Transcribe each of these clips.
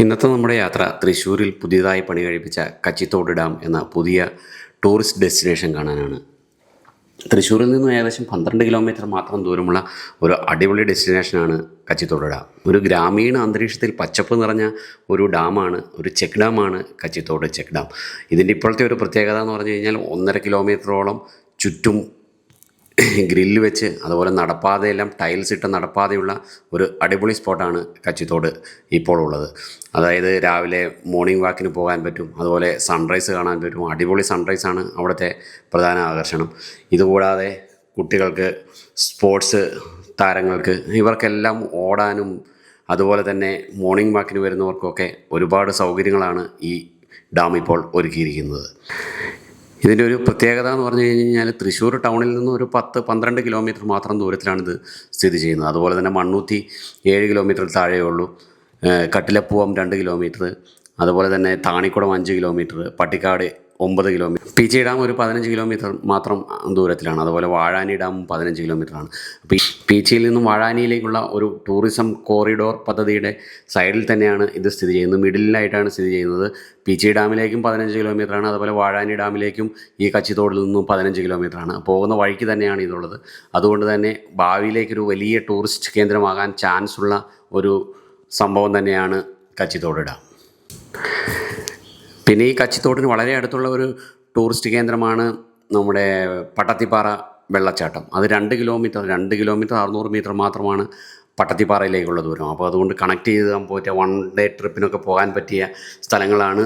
ഇന്നത്തെ നമ്മുടെ യാത്ര തൃശ്ശൂരിൽ പുതിയതായി പണി കഴിപ്പിച്ച കച്ചിത്തോട് ഡാം എന്ന പുതിയ ടൂറിസ്റ്റ് ഡെസ്റ്റിനേഷൻ കാണാനാണ്. തൃശ്ശൂരിൽ നിന്നും ഏകദേശം പന്ത്രണ്ട് കിലോമീറ്റർ മാത്രം ദൂരമുള്ള ഒരു അടിപൊളി ഡെസ്റ്റിനേഷനാണ് കച്ചിത്തോട് ഡാം. ഒരു ഗ്രാമീണ അന്തരീക്ഷത്തിൽ പച്ചപ്പ് നിറഞ്ഞ ഒരു ഡാമാണ് ഒരു ചെക്ക് ഡാമാണ് കച്ചിത്തോട് ചെക്ക് ഡാം. ഇതിന്റെ ഇപ്പോഴത്തെ ഒരു പ്രത്യേകത എന്ന് പറഞ്ഞു കഴിഞ്ഞാൽ ഒന്നര കിലോമീറ്ററോളം ചുറ്റും ഗ്രില്ല് വെച്ച് അതുപോലെ നടപ്പാതയെല്ലാം ടൈൽസ് ഇട്ട നടപ്പാതയുള്ള ഒരു അടിപൊളി സ്പോട്ടാണ് കച്ചിത്തോട് ഇപ്പോൾ ഉള്ളത്. അതായത് രാവിലെ മോർണിംഗ് വാക്കിന് പോകാൻ പറ്റും അതുപോലെ സൺറൈസ് കാണാൻ പറ്റും അടിപൊളി സൺറൈസാണ് അവിടുത്തെ പ്രധാന ആകർഷണം. ഇതുകൂടാതെ കുട്ടികൾക്ക് സ്പോർട്സ് താരങ്ങൾക്ക് ഇവർക്കെല്ലാം ഓടാനും അതുപോലെ തന്നെ മോർണിംഗ് വാക്കിന് വരുന്നവർക്കൊക്കെ ഒരുപാട് സൗകര്യങ്ങളാണ് ഈ ഡാം ഇപ്പോൾ ഒരുക്കിയിരിക്കുന്നത്. ഇതിന്റെ ഒരു പ്രത്യേകത എന്ന് പറഞ്ഞു കഴിഞ്ഞാൽ തൃശ്ശൂർ ടൗണിൽ നിന്ന് ഒരു പത്ത് പന്ത്രണ്ട് കിലോമീറ്റർ മാത്രം ദൂരത്തിലാണിത് സ്ഥിതി ചെയ്യുന്നത്. അതുപോലെ തന്നെ മണ്ണൂത്തി ഏഴ് കിലോമീറ്റർ താഴെയേ ഉള്ളൂ കട്ടിലപ്പൂവം രണ്ട് കിലോമീറ്റർ. അതുപോലെ തന്നെ താണിക്കുടം അഞ്ച് കിലോമീറ്റർ. പട്ടിക്കാട് ഒമ്പത് കിലോമീറ്റർ പീച്ചി ഡാം ഒരു പതിനഞ്ച് കിലോമീറ്റർ മാത്രം ദൂരത്തിലാണ്. അതുപോലെ വാഴാനി ഡാം പതിനഞ്ച് കിലോമീറ്ററാണ്. അപ്പോൾ പീച്ചിയിൽ നിന്നും വാഴാനിയിലേക്കുള്ള ഒരു ടൂറിസം കോറിഡോർ പദ്ധതിയുടെ സൈഡിൽ തന്നെയാണ് ഇത് സ്ഥിതി ചെയ്യുന്നത്. മിഡിലായിട്ടാണ് സ്ഥിതി ചെയ്യുന്നത്. പീച്ചി ഡാമിലേക്കും പതിനഞ്ച് കിലോമീറ്ററാണ്. അതുപോലെ വാഴാനി ഡാമിലേക്കും ഈ കച്ചിത്തോടിൽ നിന്നും പതിനഞ്ച് കിലോമീറ്ററാണ്. പോകുന്ന വഴിക്ക് തന്നെയാണ് ഇതുള്ളത്. അതുകൊണ്ട് തന്നെ ഭാവിയിലേക്കൊരു വലിയ ടൂറിസ്റ്റ് കേന്ദ്രമാകാൻ ചാൻസ് ഉള്ള ഒരു സംഭവം തന്നെയാണ് കച്ചിത്തോട് ഡാം. പിന്നെ ഈ കച്ചിത്തോടിന് വളരെ അടുത്തുള്ള ഒരു ടൂറിസ്റ്റ് കേന്ദ്രമാണ് നമ്മുടെ പട്ടത്തിപ്പാറ വെള്ളച്ചാട്ടം. അത് രണ്ട് കിലോമീറ്റർ രണ്ട് കിലോമീറ്റർ അറുന്നൂറ് മീറ്റർ മാത്രമാണ് പട്ടത്തിപ്പാറയിലേക്കുള്ള ദൂരം. അപ്പോൾ അതുകൊണ്ട് കണക്ട് ചെയ്ത് പോയിട്ട് വൺ ഡേ ട്രിപ്പിനൊക്കെ പോകാൻ പറ്റിയ സ്ഥലങ്ങളാണ്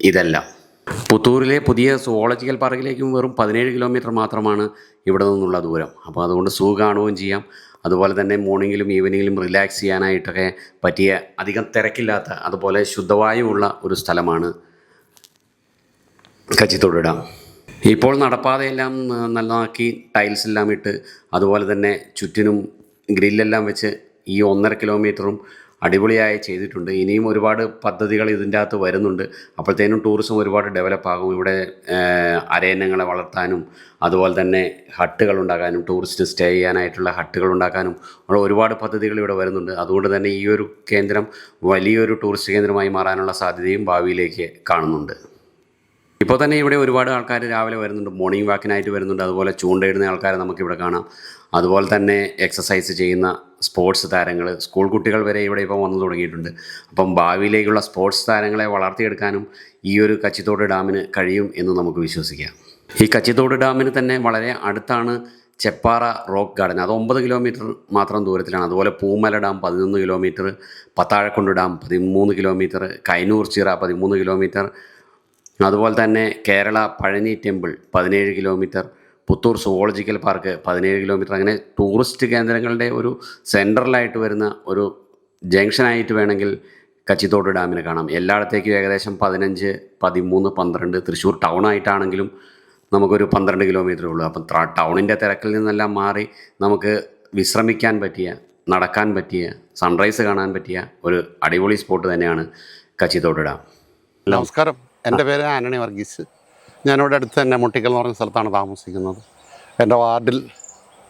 ഇതെല്ലാം. പുത്തൂരിലെ പുതിയ സുവോളജിക്കൽ പാർക്കിലേക്കും വെറും പതിനേഴ് കിലോമീറ്റർ മാത്രമാണ് ഇവിടെ നിന്നുള്ള ദൂരം. അപ്പോൾ അതുകൊണ്ട് സൂ കാണുകയും ചെയ്യാം. അതുപോലെ തന്നെ മോർണിംഗിലും ഈവനിങ്ങിലും റിലാക്സ് ചെയ്യാനായിട്ടൊക്കെ പറ്റിയ അധികം തിരക്കില്ലാത്ത അതുപോലെ ശുദ്ധവായുവുള്ള ഒരു സ്ഥലമാണ് കച്ചിത്തോട് ഡാം ഇപ്പോൾ നടപ്പാതയെല്ലാം നല്ലതാക്കി ടൈൽസ് എല്ലാം ഇട്ട് അതുപോലെ തന്നെ ചുറ്റിനും ഗ്രില്ലെല്ലാം വെച്ച് ഈ ഒന്നര കിലോമീറ്ററും അടിപൊളിയായി ചെയ്തിട്ടുണ്ട്. ഇനിയും ഒരുപാട് പദ്ധതികൾ ഇതിന്റെ അകത്ത് വരുന്നുണ്ട്. അപ്പോഴത്തേനും ടൂറിസം ഒരുപാട് ഡെവലപ്പ് ആകും. ഇവിടെ അരയന്നങ്ങളെ വളർത്താനും അതുപോലെ തന്നെ ഹട്ടുകൾ ഉണ്ടാക്കാനും ടൂറിസ്റ്റ് സ്റ്റേ ചെയ്യാനായിട്ടുള്ള ഹട്ടുകൾ ഉണ്ടാക്കാനും ഉള്ള ഒരുപാട് പദ്ധതികൾ ഇവിടെ വരുന്നുണ്ട്. അതുകൊണ്ട് തന്നെ ഈ ഒരു കേന്ദ്രം വലിയൊരു ടൂറിസ്റ്റ് കേന്ദ്രമായി മാറാനുള്ള സാധ്യതയും ഭാവിയിലേക്ക് കാണുന്നുണ്ട്. ഇപ്പോൾ തന്നെ ഇവിടെ ഒരുപാട് ആൾക്കാർ രാവിലെ വരുന്നുണ്ട് മോർണിംഗ് വാക്കിനായിട്ട് വരുന്നുണ്ട് അതുപോലെ ചൂണ്ടയിടുന്ന ആൾക്കാരെ നമുക്കിവിടെ കാണാം. അതുപോലെ തന്നെ എക്സസൈസ് ചെയ്യുന്ന സ്പോർട്സ് താരങ്ങൾ സ്കൂൾ കുട്ടികൾ വരെ ഇവിടെ ഇപ്പോൾ വന്നു തുടങ്ങിയിട്ടുണ്ട്. അപ്പം ഭാവിയിലേക്കുള്ള സ്പോർട്സ് താരങ്ങളെ വളർത്തിയെടുക്കാനും ഈ ഒരു കച്ചിത്തോട് ഡാമിന് കഴിയും എന്ന് നമുക്ക് വിശ്വസിക്കാം. ഈ കച്ചിത്തോട് ഡാമിന് തന്നെ വളരെ അടുത്താണ് ചെപ്പാറ റോക്ക് ഗാർഡൻ. അത് ഒമ്പത് കിലോമീറ്റർ മാത്രം ദൂരത്തിലാണ്. അതുപോലെ പൂമല ഡാം പതിനൊന്ന് കിലോമീറ്റർ പത്താഴക്കുണ്ട് ഡാം പതിമൂന്ന് കിലോമീറ്റർ കൈനൂർ ചിറ പതിമൂന്ന് കിലോമീറ്റർ അതുപോലെ തന്നെ കേരള പഴനി ടെമ്പിൾ പതിനേഴ് കിലോമീറ്റർ പുത്തൂർ സുവോളജിക്കൽ പാർക്ക് പതിനേഴ് കിലോമീറ്റർ. അങ്ങനെ ടൂറിസ്റ്റ് കേന്ദ്രങ്ങളുടെ ഒരു സെൻട്രലായിട്ട് വരുന്ന ഒരു ജംഗ്ഷനായിട്ട് വേണമെങ്കിൽ കച്ചിത്തോട് ഡാമിനെ കാണാം. എല്ലായിടത്തേക്കും ഏകദേശം പതിനഞ്ച് പതിമൂന്ന് പന്ത്രണ്ട് തൃശ്ശൂർ ടൗൺ ആയിട്ടാണെങ്കിലും നമുക്കൊരു പന്ത്രണ്ട് കിലോമീറ്റർ ഉള്ളൂ. അപ്പം ടൗണിന്റെ തിരക്കിൽ നിന്നെല്ലാം മാറി നമുക്ക് വിശ്രമിക്കാൻ പറ്റിയ നടക്കാൻ പറ്റിയ സൺറൈസ് കാണാൻ പറ്റിയ ഒരു അടിപൊളി സ്പോട്ട് തന്നെയാണ് കച്ചിത്തോട് ഡാം. നമസ്കാരം. എന്റെ പേര് ആന്റണി വർഗീസ്. ഞാനിവിടെ അടുത്ത് തന്നെ മുട്ടിക്കൽ എന്ന് പറഞ്ഞ സ്ഥലത്താണ് താമസിക്കുന്നത്. എന്റെ വാർഡിൽ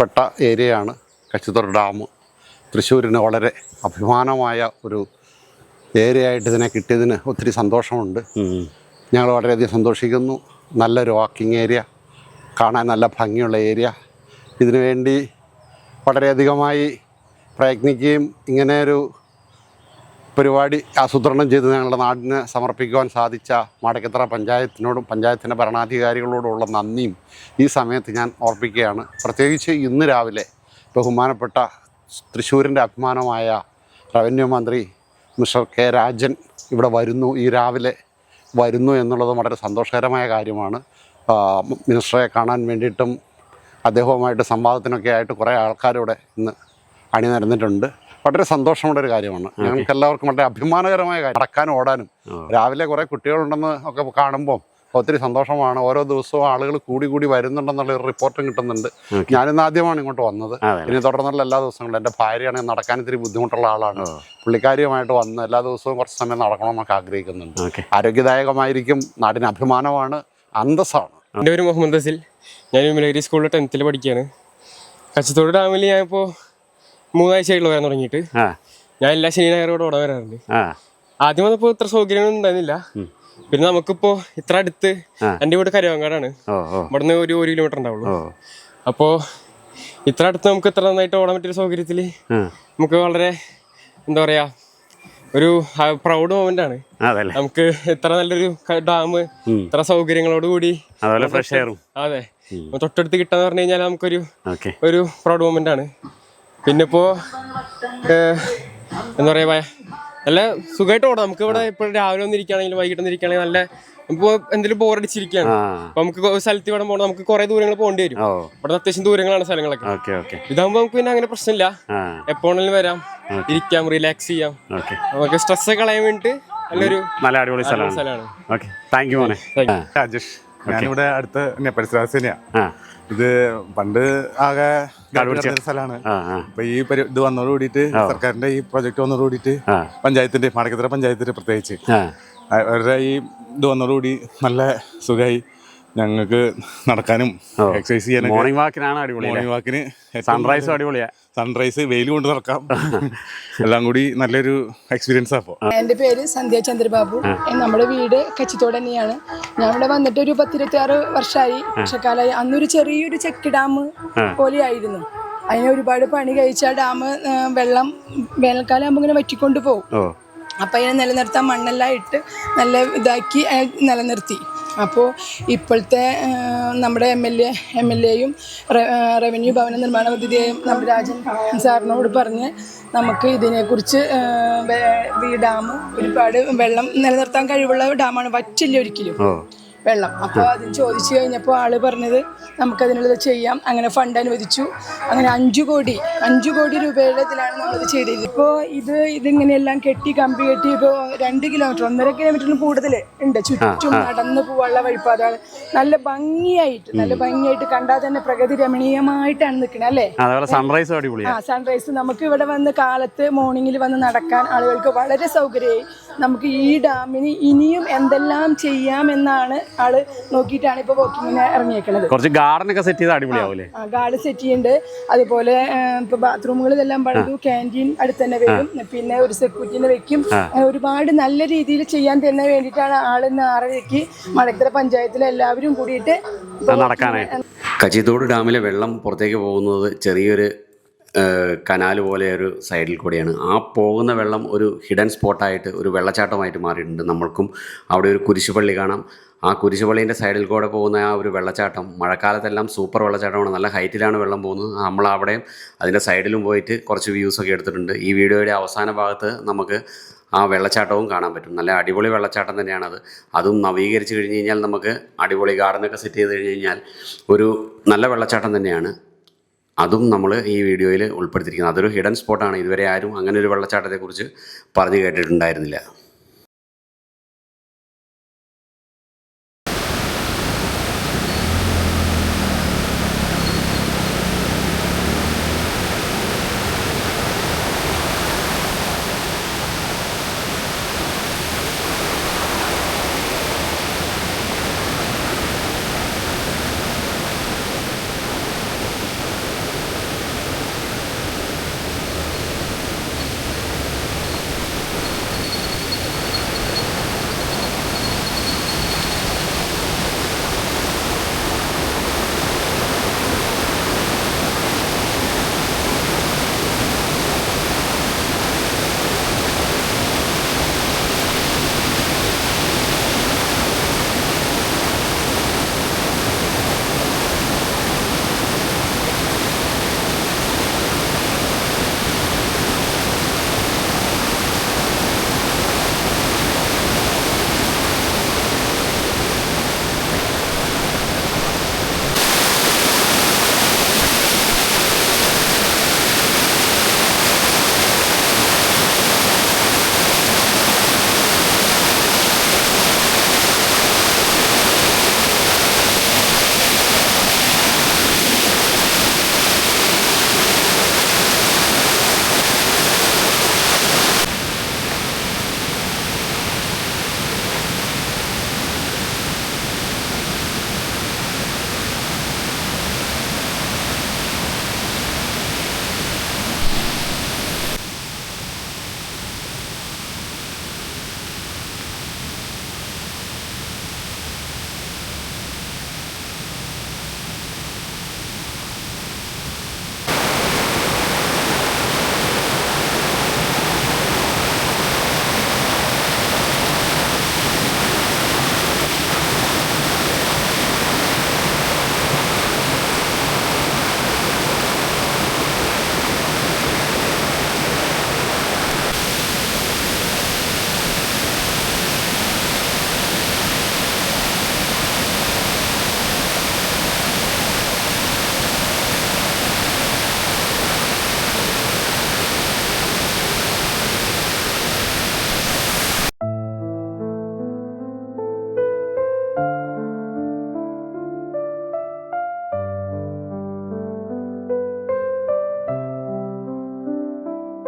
പെട്ട ഏരിയയാണ് കച്ചിത്തുറ ഡാം. തൃശ്ശൂരിന് വളരെ അഭിമാനമായ ഒരു ഏരിയ ആയിട്ട് ഇതിനെ കിട്ടിയതിന് ഒത്തിരി സന്തോഷമുണ്ട്. ഞങ്ങൾ വളരെയധികം സന്തോഷിക്കുന്നു. നല്ലൊരു വാക്കിംഗ് ഏരിയ കാണാൻ നല്ല ഭംഗിയുള്ള ഏരിയ. ഇതിനുവേണ്ടി വളരെയധികമായി പ്രയത്നിക്കുകയും ഇങ്ങനെ ഒരു പരിപാടി ആസൂത്രണം ചെയ്ത് ഞങ്ങളുടെ നാടിന് സമർപ്പിക്കുവാൻ സാധിച്ച മാടക്കത്തറ പഞ്ചായത്തിനോടും പഞ്ചായത്തിന്റെ ഭരണാധികാരികളോടുമുള്ള നന്ദിയും ഈ സമയത്ത് ഞാൻ ഓർപ്പിക്കുകയാണ്. പ്രത്യേകിച്ച് ഇന്ന് രാവിലെ ബഹുമാനപ്പെട്ട തൃശ്ശൂരിന്റെ അഭിമാനമായ റവന്യൂ മന്ത്രി മിസ്റ്റർ കെ രാജൻ ഇവിടെ വരുന്നു. ഈ രാവിലെ വരുന്നു എന്നുള്ളത് വളരെ സന്തോഷകരമായ കാര്യമാണ്. മിനിസ്റ്ററെ കാണാൻ വേണ്ടിയിട്ടും അദ്ദേഹവുമായിട്ട് സംവാദത്തിനൊക്കെ ആയിട്ട് കുറേ ആൾക്കാരിവിടെ ഇന്ന് അണിനിരന്നിട്ടുണ്ട്. വളരെ സന്തോഷമുള്ള ഒരു കാര്യമാണ്. ഞങ്ങൾക്ക് എല്ലാവർക്കും വളരെ അഭിമാനകരമായ കാര്യം. നടക്കാനും ഓടാനും. രാവിലെ കുറേ കുട്ടികളുണ്ടെന്ന് ഒക്കെ കാണുമ്പോൾ ഒത്തിരി സന്തോഷമാണ്. ഓരോ ദിവസവും ആളുകൾ കൂടി കൂടി വരുന്നുണ്ടെന്നുള്ള ഒരു റിപ്പോർട്ടും കിട്ടുന്നുണ്ട്. ഞാനിന്ന് ആദ്യമാണ് ഇങ്ങോട്ട് വന്നത്. ഇനി തുടർന്നുള്ള എല്ലാ ദിവസങ്ങളും എന്റെ ഭാര്യയാണെങ്കിൽ നടക്കാൻ ഇത്തിരി ബുദ്ധിമുട്ടുള്ള ആളാണ്. പുള്ളിക്കാരിയുമായിട്ട് വന്ന് എല്ലാ ദിവസവും കുറച്ച് സമയം നടക്കണം നടക്കണമെന്നൊക്കെ ആഗ്രഹിക്കുന്നുണ്ട്. ആരോഗ്യദായകമായിരിക്കും നാടിന് അഭിമാനമാണ് അന്തസ്സാണ്. എന്റെ പേര് മുഹമ്മദ് അസിൽ. ഞാൻ മിലഗിരി സ്കൂളിൽ ടെൻത്തിൽ പഠിക്കുകയാണ്. കച്ചത്തോട് ഡാമിൽ ഞാനിപ്പോൾ മൂന്നാഴ്ചയായിട്ടുള്ള വരാൻ തുടങ്ങിയിട്ട്. ഞാൻ എല്ലാ ശനി ഞായറും ഇവിടെ വരാറുണ്ട്. ആദ്യം വന്നപ്പോൾ ഇത്ര സൗകര്യങ്ങളൊന്നും ഉണ്ടായിരുന്നില്ല. പിന്നെ നമുക്കിപ്പോ ഇത്ര അടുത്ത് എന്റെ വീട് കരുവാങ്കാടാണ്. ഇവിടുന്ന് ഒരു ഒരു കിലോമീറ്റർ ഉണ്ടാവുള്ളൂ. അപ്പോ ഇത്ര അടുത്ത് നമുക്ക് ഇത്ര നന്നായിട്ട് ഓടാൻ പറ്റിയ സൗകര്യത്തിൽ നമുക്ക് വളരെ എന്താ പറയാ ഒരു പ്രൗഡ് മൊമെന്റ് ആണ്. നമുക്ക് ഇത്ര നല്ലൊരു ഡാം ഇത്ര സൗകര്യങ്ങളോട് കൂടി അതെ. തൊട്ടടുത്ത് കിട്ടാന്ന് പറഞ്ഞു കഴിഞ്ഞാൽ നമുക്കൊരു ഒരു പ്രൗഡ് മൊമെന്റ് ആണ്. പിന്നെ ഇപ്പോ ഏഹ്, എന്താ പറയാ ഭയ- നല്ല സുഖമായിട്ട് ഓടാം. നമുക്ക് ഇവിടെ ഇപ്പോൾ രാവിലെ വന്നിരിക്കുകയാണെങ്കിലും വൈകിട്ട് വന്നിരിക്കുകയാണെങ്കിൽ നല്ല നമുക്ക് എന്തെങ്കിലും ബോറടിച്ചിരിക്കുകയാണ് അപ്പൊ നമുക്ക് സ്ഥലത്ത് ഇവിടെ പോകണം നമുക്ക് കുറെ ദൂരങ്ങൾ പോകേണ്ടി വരും. ഇവിടെ അത്യാവശ്യം ദൂരങ്ങളാണ് സ്ഥലങ്ങളൊക്കെ. ഇതാകുമ്പോ ഇതാകുമ്പോൾ നമുക്ക് പിന്നെ അങ്ങനെ പ്രശ്നമില്ല. ആ. എപ്പോഴെങ്കിലും വരാം. ഇരിക്കാം റിലാക്സ് ചെയ്യാം. നമുക്ക് സ്ട്രെസ് കളയാൻ വേണ്ടിട്ട് നല്ലൊരു നല്ല അടിപൊളി സ്ഥലമാണ്. താങ്ക് യു മോനെ. രാജേഷ്. ഞാനിവിടെ അടുത്ത തന്നെ പരിസരവാസി ഇത് പണ്ട് ആകെ സ്ഥലമാണ്. അപ്പൊ ഈ ഇത് വന്നതോട് കൂടിയിട്ട് സർക്കാരിന്റെ ഈ പ്രൊജക്ട് വന്നതോട് കൂടിയിട്ട് പഞ്ചായത്തിന്റെ മാടക്കത്തറ പഞ്ചായത്തിന്റെ പ്രത്യേകിച്ച് അവരുടെ ഈ ഇത് വന്നതോടുകൂടി നല്ല സുഖമായി ഞങ്ങൾക്ക് നടക്കാനും എക്സസൈസ് ചെയ്യാനും മോർണിംഗ് വാക്കിനാണ് അടിപൊളി മോർണിംഗ് വാക്കിന് സൺറൈസ് അടിപൊളിയാ. സൺറൈസ് വെയിൽ കൊണ്ട് നടക്കാം. എല്ലാം കൂടി നല്ലൊരു എക്സ്പീരിയൻസ് അപ്പോൾ എന്റെ പേര് സന്ധ്യ ചന്ദ്രബാബു. നമ്മുടെ വീട് കച്ചിത്തോട് തന്നെയാണ്. ഞാൻ ഇവിടെ വന്നിട്ട് ഒരു പത്തിരുപത്തി ആറ് വർഷമായി വർഷക്കാലമായി അന്നൊരു ചെറിയൊരു ചെക്ക് ഡാം പോലെയായിരുന്നു. അതിന് ഒരുപാട് പണി കഴിച്ച ഡാം വെള്ളം വേനൽക്കാലം ആകുമ്പോൾ ഇങ്ങനെ വറ്റിക്കൊണ്ട് പോകും അപ്പം അതിനെ നിലനിർത്താൻ മണ്ണെല്ലാം ഇട്ട് നല്ല ഇതാക്കി നിലനിർത്തി. അപ്പോൾ ഇപ്പോഴത്തെ നമ്മുടെ M L A M L എയും റവന്യൂ ഭവന നിർമ്മാണ പദ്ധതിയെയും നമ്മുടെ രാജൻ സാറിനോട് പറഞ്ഞ് നമുക്ക് ഇതിനെക്കുറിച്ച് ഈ ഡാം ഒരുപാട് വെള്ളം നിലനിർത്താൻ കഴിവുള്ള ഡാമാണ്. വറ്റില്ല ഒരിക്കലും. വെള്ളം. അപ്പോൾ അതിന് ചോദിച്ചു കഴിഞ്ഞപ്പോൾ ആൾ പറഞ്ഞത് നമുക്കതിനുള്ളത് ചെയ്യാം. അങ്ങനെ ഫണ്ട് അനുവദിച്ചു. അങ്ങനെ അഞ്ചു കോടി അഞ്ചു കോടി രൂപയുടെ ഇതിലാണ് നമ്മളത് ചെയ്തത് ഇപ്പോൾ ഇത് ഇതിങ്ങനെയെല്ലാം കെട്ടി കമ്പി കെട്ടി ഇപ്പോൾ രണ്ട് കിലോമീറ്റർ ഒന്നര കിലോമീറ്ററിന് കൂടുതൽ ഉണ്ട്. ചുറ്റും നടന്ന് പോകാനുള്ള വഴിപ്പാതാണ് നല്ല ഭംഗിയായിട്ട് നല്ല ഭംഗിയായിട്ട് കണ്ടാൽ തന്നെ പ്രകൃതി രമണീയമായിട്ടാണ് നിൽക്കുന്നത് അല്ലേ? സൺറൈസ് ആ സൺറൈസ് നമുക്ക് ഇവിടെ വന്ന് കാലത്ത് മോർണിംഗിൽ വന്ന് നടക്കാൻ ആളുകൾക്ക് വളരെ സൗകര്യമായി. നമുക്ക് ഈ ഡാമിന് ഇനിയും എന്തെല്ലാം ചെയ്യാമെന്നാണ് ആൾ നോക്കിയിട്ടാണ് ഇപ്പൊ വാക്കിങ്ങിന് ഇറങ്ങിയേക്കുന്നത് കുറച്ച് ഗാർഡൻ ഒക്കെ സെറ്റ് ചെയ്ത് അടിപൊളിയാവൂലേ? ഗാർഡ് സെറ്റ് ചെയ്യുന്നുണ്ട് അതുപോലെ ഇപ്പൊ ബാത്റൂമുകളിലെല്ലാം പണിതു ക്യാന്റീൻ അടുത്ത് തന്നെ വരും. പിന്നെ ഒരു സെക്യൂരിറ്റിനെ വെക്കും. ഒരുപാട് നല്ല രീതിയിൽ ചെയ്യാൻ തന്നെ വേണ്ടിയിട്ടാണ് ആൾ ഇന്ന് ആറരയ്ക്ക് മടക്കര പഞ്ചായത്തിലെ എല്ലാവരും കൂടിയിട്ട് നടക്കാനായിട്ട് കച്ചിത്തോട് ഡാമിലെ വെള്ളം പുറത്തേക്ക് പോകുന്നത് ചെറിയൊരു കനാല് പോലെ ഒരു സൈഡിൽ കൂടിയാണ്. ആ പോകുന്ന വെള്ളം ഒരു ഹിഡൻ സ്പോട്ടായിട്ട് ഒരു വെള്ളച്ചാട്ടമായിട്ട് മാറിയിട്ടുണ്ട് നമ്മൾക്കും. അവിടെ ഒരു കുരിശുപള്ളി കാണാം. ആ കുരിശുപള്ളീന്റെ സൈഡിൽ കൂടെ പോകുന്ന ആ ഒരു വെള്ളച്ചാട്ടം മഴക്കാലത്തെല്ലാം സൂപ്പർ വെള്ളച്ചാട്ടമാണ്. നല്ല ഹൈറ്റിലാണ് വെള്ളം പോകുന്നത്. നമ്മൾ അവിടെയും അതിന്റെ സൈഡിലും പോയിട്ട് കുറച്ച് വ്യൂസൊക്കെ എടുത്തിട്ടുണ്ട്. ഈ വീഡിയോയുടെ അവസാന ഭാഗത്ത് നമുക്ക് ആ വെള്ളച്ചാട്ടവും കാണാൻ പറ്റും. നല്ല അടിപൊളി വെള്ളച്ചാട്ടം തന്നെയാണത്. അതും നവീകരിച്ച് കഴിഞ്ഞ് കഴിഞ്ഞാൽ നമുക്ക് അടിപൊളി ഗാർഡനൊക്കെ സെറ്റ് ചെയ്ത് കഴിഞ്ഞ് കഴിഞ്ഞാൽ ഒരു നല്ല വെള്ളച്ചാട്ടം തന്നെയാണ്. അതും നമ്മൾ ഈ വീഡിയോയിൽ ഉൾപ്പെടുത്തിയിരിക്കുന്നത്. അതൊരു ഹിഡൻ സ്പോട്ടാണ് ഇതുവരെ ആരും അങ്ങനെ ഒരു വെള്ളച്ചാട്ടത്തെക്കുറിച്ച് പറഞ്ഞു കേട്ടിട്ടുണ്ടായിരുന്നില്ല.